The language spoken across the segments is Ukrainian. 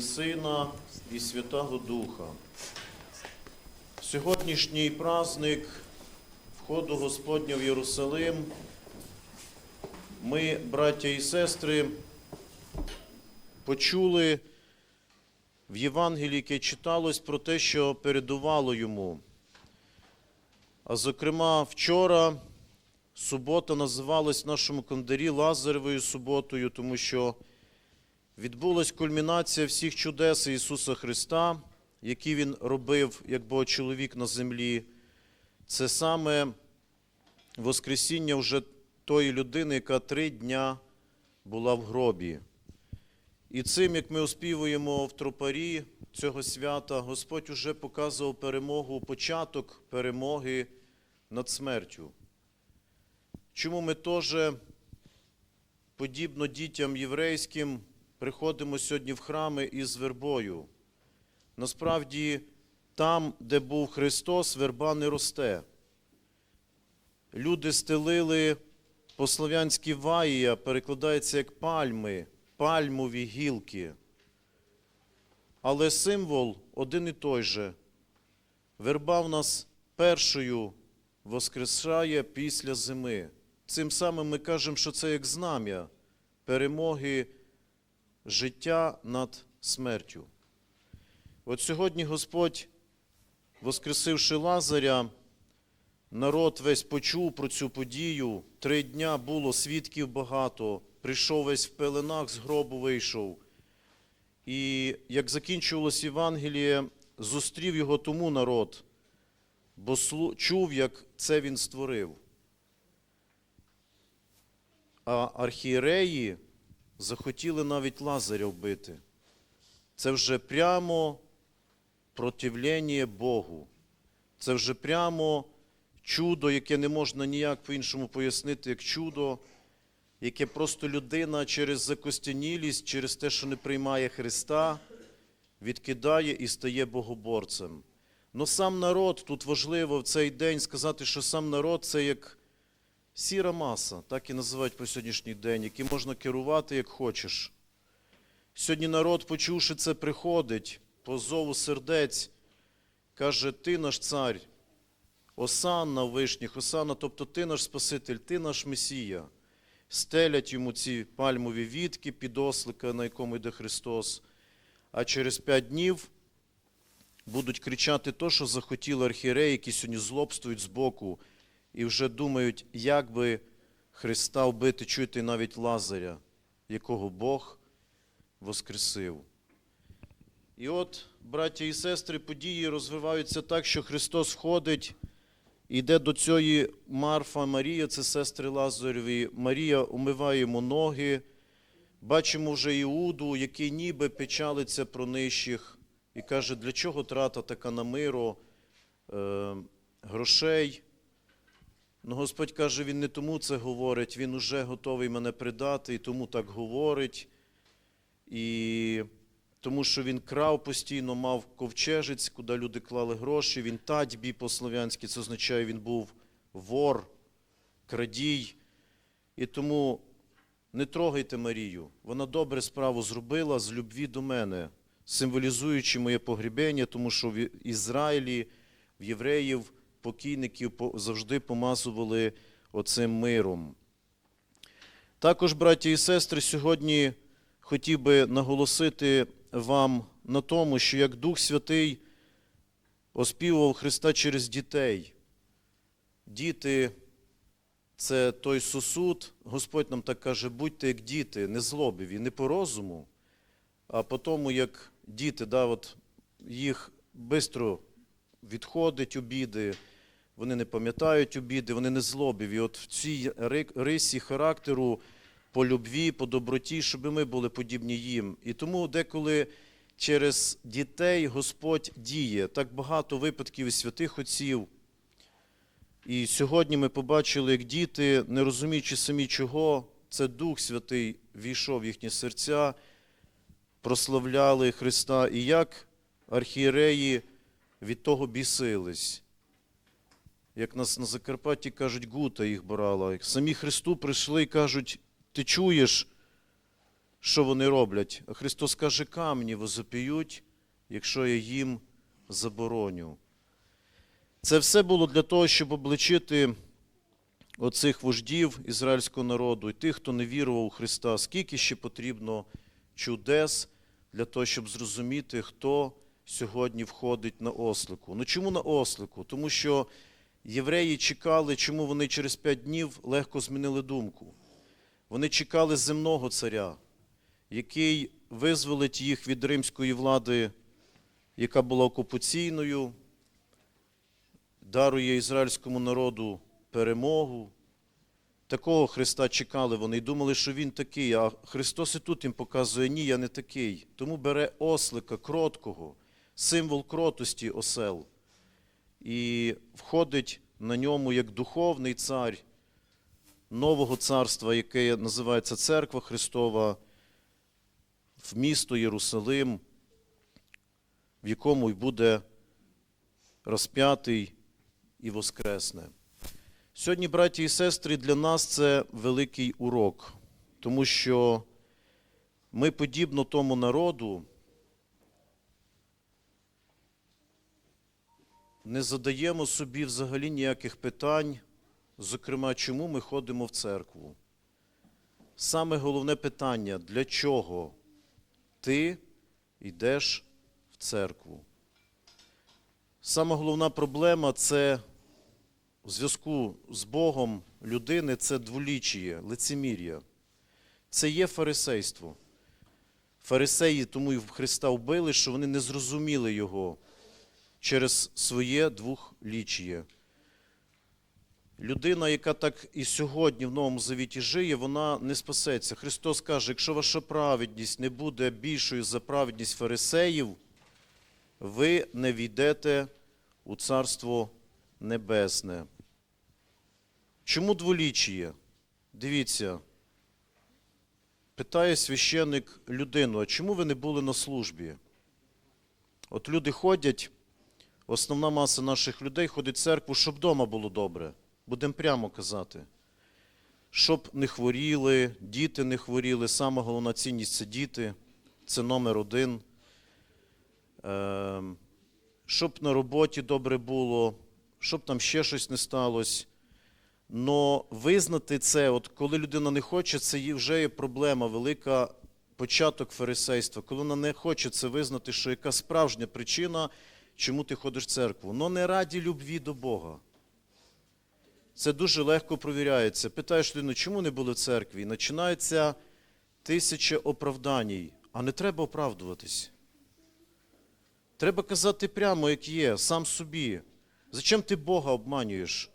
Сина, і Святого Духа. Сьогоднішній праздник входу Господня в Єрусалим. Ми, браття і сестри, почули в Євангелії, яке читалось про те, що передувало йому. А зокрема, вчора субота називалась в нашому календарі Лазаревою суботою, тому що відбулась кульмінація всіх чудес Ісуса Христа, які Він робив як Богочоловік на землі. Це саме Воскресіння вже тої людини, яка три дня була в гробі. І цим, як ми оспівуємо в тропарі цього свята, Господь уже показував перемогу, початок перемоги над смертю. Чому ми теж, подібно дітям єврейським, приходимо сьогодні в храми із вербою? Насправді, там, де був Христос, верба не росте. Люди стелили по-слов'янськи ваїя, перекладається як пальми, пальмові гілки. Але символ один і той же. Верба в нас першою воскресає після зими. Цим самим ми кажемо, що це як знам'я перемоги життя над смертю. От сьогодні Господь, воскресивши Лазаря, народ весь почув про цю подію. Три дня було свідків багато, прийшов весь в пеленах, з гробу вийшов. І як закінчувалось Євангеліє, зустрів його тому народ, бо чув, як це він створив. А архієреї захотіли навіть Лазаря вбити. Це вже прямо противлення Богу. Це вже прямо чудо, яке не можна ніяк по-іншому пояснити, як чудо, яке просто людина через закостянілість, через те, що не приймає Христа, відкидає і стає богоборцем. Но сам народ, тут важливо в цей день сказати, що сам народ це як сіра маса, так і називають по сьогоднішній день, який можна керувати як хочеш. Сьогодні народ, почувши це, приходить по зову сердець, каже: Ти наш цар, Осанна вишніх, Осанна, тобто ти наш Спаситель, ти наш Месія. Стелять йому ці пальмові вітки під ослика, на якому йде Христос. А через п'ять днів будуть кричати то, що захотіли архієреї, які сьогодні злобствують збоку, і вже думають, як би Христа вбити, чуєте навіть Лазаря, якого Бог воскресив. І от, браття і сестри, події розвиваються так, що Христос входить, йде до цієї Марфа Марія, це сестри Лазареві. Марія умиває йому ноги. Бачимо вже Іуду, який ніби печалиться про нижчих і каже, для чого трата така на миру е, грошей. Ну, Господь каже, Він не тому це говорить, Він уже готовий мене придати, і тому так говорить. І тому що він крав постійно, мав ковчежець, куди люди клали гроші. Він татьбі по-слов'янськи, це означає, він був вор, крадій. І тому не трогайте Марію. Вона добре справу зробила з любві до мене, символізуючи моє погрібення, тому що в Ізраїлі, в євреїв, покійників завжди помазували оцим миром. Також, браті і сестри, сьогодні хотів би наголосити вам на тому, що як Дух Святий оспівував Христа через дітей. Діти це той сосуд, Господь нам так каже, будьте як діти, не злобиві, не по розуму, а по тому, як діти, да, от їх швидко відходить обіди, вони не пам'ятають обіди, вони не злобиві. От в цій рисі характеру по любві, по доброті, щоб ми були подібні їм. І тому деколи через дітей Господь діє. Так багато випадків із святих отців. І сьогодні ми побачили, як діти, не розуміючи самі чого, це Дух Святий війшов в їхні серця, прославляли Христа, і як архієреї від того бісились. Як нас на Закарпатті кажуть, гута їх брала. Самі Христу прийшли і кажуть, ти чуєш, що вони роблять? А Христос каже, камні возопіють, якщо я їм забороню. Це все було для того, щоб обличити оцих вождів ізраїльського народу і тих, хто не вірував у Христа, скільки ще потрібно чудес для того, щоб зрозуміти, хто сьогодні входить на ослику. Ну чому на ослику? Тому що євреї чекали, чому вони через п'ять днів легко змінили думку. Вони чекали земного царя, який визволить їх від римської влади, яка була окупаційною, дарує ізраїльському народу перемогу. Такого Христа чекали вони і думали, що Він такий, а Христос і тут їм показує, ні, я не такий. Тому бере ослика кроткого, символ кротості осел, і входить на ньому як духовний цар нового царства, яке називається Церква Христова, в місто Єрусалим, в якому й буде розп'ятий і воскресне. Сьогодні, браті і сестри, для нас це великий урок, тому що ми, подібно тому народу, не задаємо собі взагалі ніяких питань, зокрема, чому ми ходимо в церкву. Саме головне питання, для чого ти йдеш в церкву? Саме головна проблема це у зв'язку з Богом людини це дволічіє, лицемір'я. Це є фарисейство. Фарисеї тому і в Христа вбили, що вони не зрозуміли Його через своє двохлічіє. Людина, яка так і сьогодні в Новому Завіті жиє, вона не спасеться. Христос каже, якщо ваша праведність не буде більшою за праведність фарисеїв, ви не війдете у Царство Небесне. Чому дволічіє? Дивіться, питає священник людину, а чому ви не були на службі? От люди ходять, основна маса наших людей ходить в церкву, щоб вдома було добре. Будемо прямо казати. Щоб не хворіли, діти не хворіли. Сама головна цінність це діти, це номер один. Ем, Щоб на роботі добре було, щоб там ще щось не сталося. Но визнати це, от коли людина не хоче, це вже є проблема, велика початок фарисейства. Коли вона не хоче це визнати, що яка справжня причина, чому ти ходиш в церкву. Но не раді любві до Бога. Це дуже легко провіряється. Питаєш людину, чому не були в церкві? І починається тисяча оправданій, а не треба оправдуватись. Треба казати прямо, як є, сам собі. Зачем ти Бога обманюєш?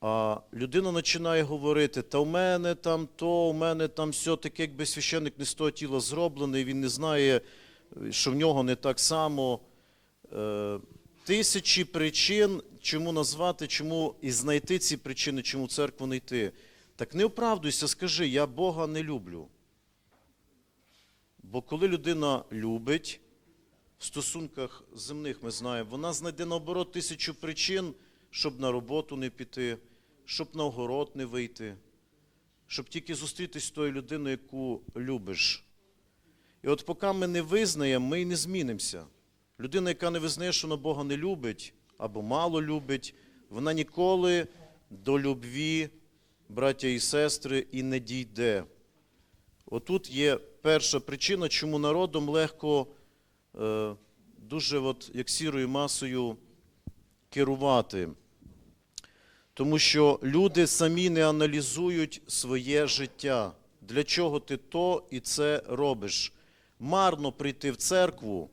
А людина починає говорити, та в мене там то, у мене там все, таке, якби священник не з того тіла зроблений, він не знає, що в нього не так само. Тисячі причин, чому назвати, чому і знайти ці причини, чому церкву не йти. Так не оправдуйся, скажи, я Бога не люблю. Бо коли людина любить, в стосунках земних ми знаємо, вона знайде наоборот тисячу причин, щоб на роботу не піти, щоб на огород не вийти, щоб тільки зустрітися з тою людиною, яку любиш. І от поки ми не визнаємо, ми й не змінимося. Людина, яка не визнає, що вона Бога не любить або мало любить, вона ніколи до любві, браття і сестри, і не дійде. Отут є перша причина, чому народом легко е, дуже, от, як сірою масою, керувати. Тому що люди самі не аналізують своє життя. Для чого ти то і це робиш? Марно прийти в церкву,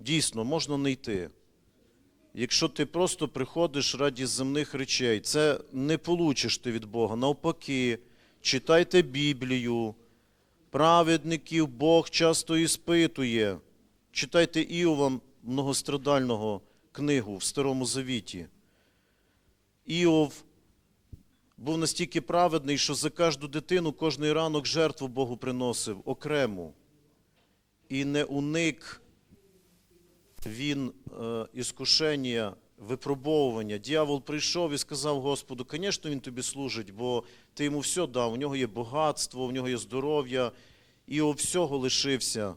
дійсно, можна не йти. Якщо ти просто приходиш раді земних речей, це не получиш ти від Бога. Навпаки, читайте Біблію, праведників Бог часто іспитує. Читайте Іова многострадального книгу в Старому Завіті. Іов був настільки праведний, що за кожну дитину кожний ранок жертву Богу приносив окрему. І не уник він е, іскушення випробовування. Дьявол прийшов і сказав Господу, звісно, він тобі служить, бо ти йому все дав, у нього є багатство, у нього є здоров'я, і у всього лишився.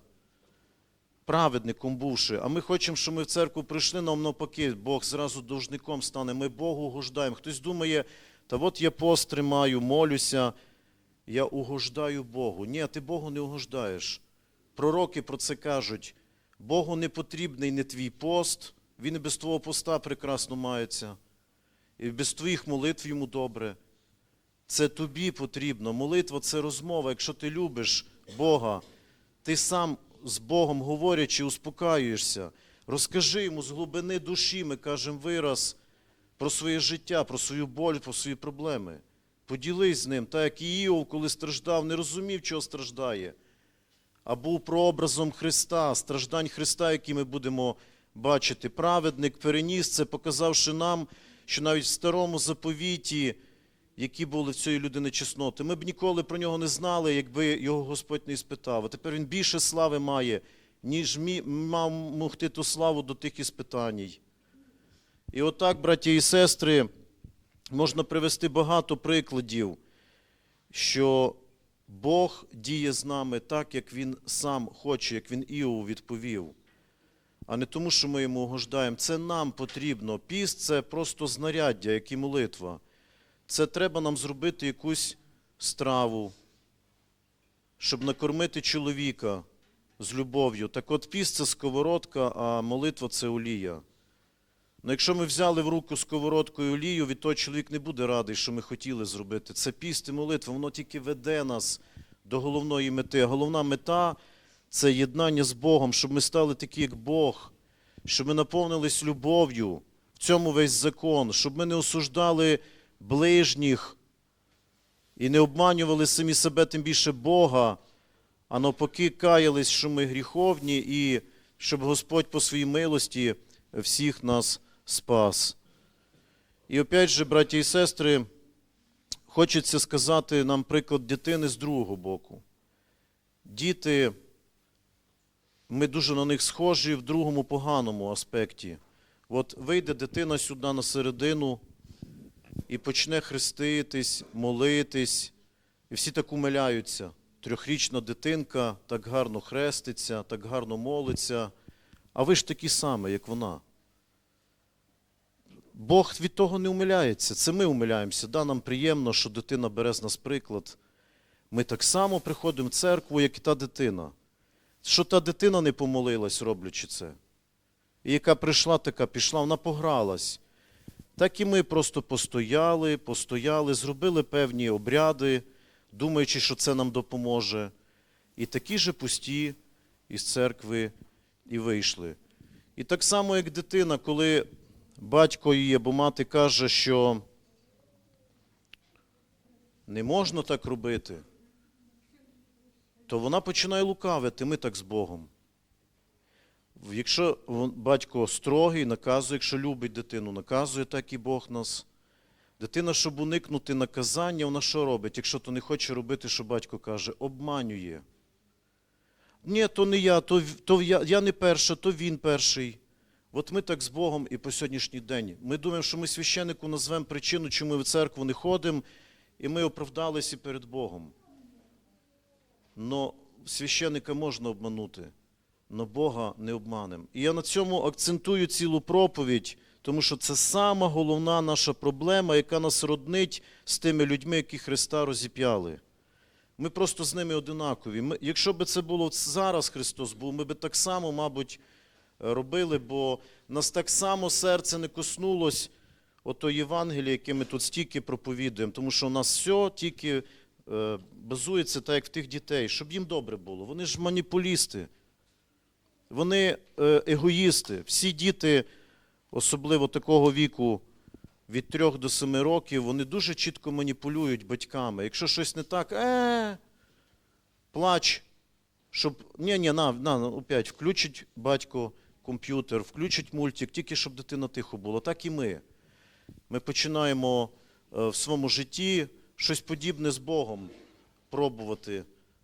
Праведником бувши, а ми хочемо, щоб ми в церкву прийшли, нам навпаки, Бог зразу должником стане. Ми Богу угождаємо. Хтось думає, та от я пост тримаю, молюся, я угождаю Богу. Ні, ти Богу не угождаєш. Пророки про це кажуть. Богу не потрібний не твій пост, він і без твого поста прекрасно мається. І без твоїх молитв йому добре. Це тобі потрібно. Молитва це розмова. Якщо ти любиш Бога, ти сам з Богом говорячи, успокаюєшся. Розкажи йому з глибини душі, ми кажемо вираз про своє життя, про свою боль, про свої проблеми. Поділись з ним, так як Іов, коли страждав, не розумів, чого страждає, а був прообразом Христа, страждань Христа, які ми будемо бачити. Праведник переніс це, показавши нам, що навіть в старому заповіті, які були в цієї людини чесноти, ми б ніколи про нього не знали, якби його Господь не іспитав. А тепер він більше слави має, ніж мав могти ту славу до тих іспитаній. І отак, браті і сестри, можна привести багато прикладів, що Бог діє з нами так, як Він сам хоче, як Він Іову відповів, а не тому, що ми йому угождаємо. Це нам потрібно. Піст це просто знаряддя, як і молитва. Це треба нам зробити якусь страву, щоб накормити чоловіка з любов'ю. Так от піст це сковородка, а молитва це олія. Ну, якщо ми взяли в руку сковородкою олію, від того чоловік не буде радий, що ми хотіли зробити. Це піст і молитва, воно тільки веде нас до головної мети. А головна мета це єднання з Богом, щоб ми стали такі, як Бог, щоб ми наповнились любов'ю. В цьому весь закон, щоб ми не осуждали ближніх і не обманювали самі себе, тим більше Бога, а навпаки каялись, що ми гріховні, і щоб Господь по своїй милості всіх нас спас. І опять же, браті і сестри, хочеться сказати нам приклад дитини з другого боку. Діти, ми дуже на них схожі в другому поганому аспекті. От вийде дитина сюди на середину і почне хреститись, молитись, і всі так умиляються. Трьохрічна дитинка так гарно хреститься, так гарно молиться, а ви ж такі самі, як вона. Бог від того не умиляється. Це ми умиляємося. Да, нам приємно, що дитина бере з нас приклад. Ми так само приходимо в церкву, як і та дитина. Що та дитина не помолилась, роблячи це. І яка прийшла, така пішла, вона погралась. Так і ми просто постояли, постояли, зробили певні обряди, думаючи, що це нам допоможе. І такі же пусті із церкви і вийшли. І так само, як дитина, коли батько її або мати каже, що не можна так робити, то вона починає лукавити, ми так з Богом. Якщо батько строгий, наказує, якщо любить дитину, наказує, так і Бог нас. Дитина, щоб уникнути наказання, вона що робить? Якщо то не хоче робити, що батько каже, обманює. Ні, то не я, то, то я, я не перша, то він перший. От ми так з Богом і по сьогоднішній день. Ми думаємо, що ми священнику назвемо причину, чому ми в церкву не ходимо, і ми оправдалися перед Богом. Но священника можна обманути, но Бога не обманем. І я на цьому акцентую цілу проповідь, тому що це сама головна наша проблема, яка нас роднить з тими людьми, які Христа розіп'яли. Ми просто з ними одинакові. Ми, якщо б це було зараз Христос був, ми б так само, мабуть, робили, бо нас так само серце не коснулось ото Євангелія, яке ми тут стільки проповідуємо, тому що у нас все тільки е, базується так, як в тих дітей, щоб їм добре було. Вони ж маніпулісти, вони е, егоїсти. Всі діти, особливо такого віку, від 3 до 7 років, вони дуже чітко маніпулюють батьками. Якщо щось не так, е, плач, щоб. Ні, ні, на, на, на, опять, включить батько комп'ютер, включить мультик, тільки щоб дитина тихо була. Так і ми. Ми починаємо е, в своєму житті щось подібне з Богом пробувати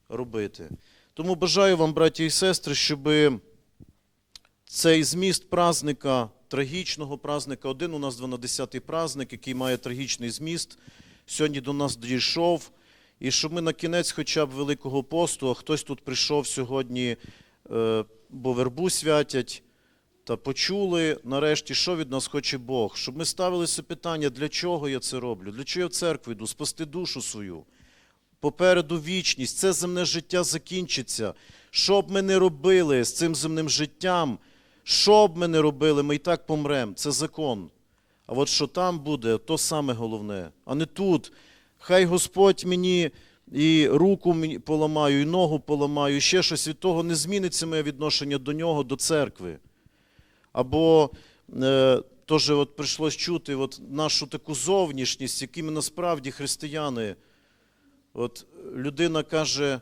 робити. Тому бажаю вам, браті і сестри, щоб цей зміст празника трагічного праздника. Один у нас 12-й праздник, який має трагічний зміст. Сьогодні до нас дійшов. І щоб ми на кінець хоча б Великого посту, а хтось тут прийшов сьогодні, е, бо вербу святять, та почули нарешті, що від нас хоче Бог. Щоб ми ставилися питання, для чого я це роблю, для чого я в церкву йду, спасти душу свою. Попереду вічність, це земне життя закінчиться. Що б ми не робили з цим земним життям, що б ми не робили, ми і так помремо. Це закон. А от що там буде, то саме головне, а не тут. Хай Господь мені і руку поламаю, і ногу поламаю, і ще щось від того не зміниться моє відношення до нього, до церкви. Або е, теж от прийшлось чути от нашу таку зовнішність, якими насправді християни. От людина каже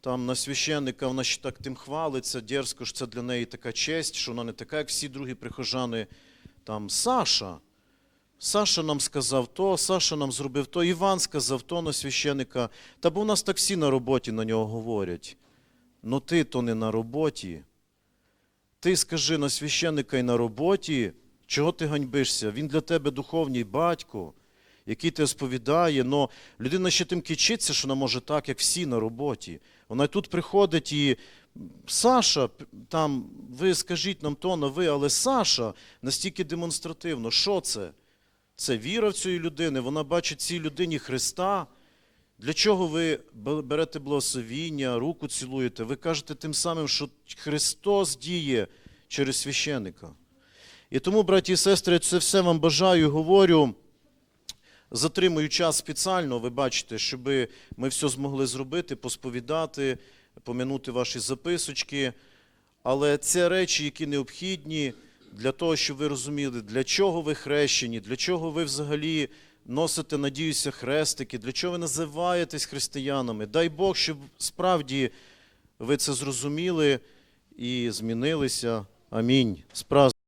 там на священника, вона ще так тим хвалиться, дерзко ж це для неї така честь, що вона не така, як всі другі прихожани. Там Саша. Саша нам сказав то, Саша нам зробив то, Іван сказав то на священика. Та бо у нас так всі на роботі на нього говорять. Ну ти то не на роботі. Ти скажи на священика і на роботі, чого ти ганьбишся? Він для тебе духовний батько, який тебе сповідає, але людина ще тим кичиться, що вона може так, як всі на роботі. Вона тут приходить і Саша, там, ви скажіть нам то на ви, але Саша настільки демонстративно. Що це? Це віра в цієї людини, вона бачить цій людині Христа. Для чого ви берете благословіння, руку цілуєте? Ви кажете тим самим, що Христос діє через священика. І тому, браті і сестри, це все вам бажаю говорю. Затримую час спеціально, ви бачите, щоб ми все змогли зробити, посповідати, помянути ваші записочки. Але це речі, які необхідні для того, щоб ви розуміли, для чого ви хрещені, для чого ви взагалі носите, надіюся, хрестики, для чого ви називаєтесь християнами. Дай Бог, щоб справді ви це зрозуміли і змінилися. Амінь.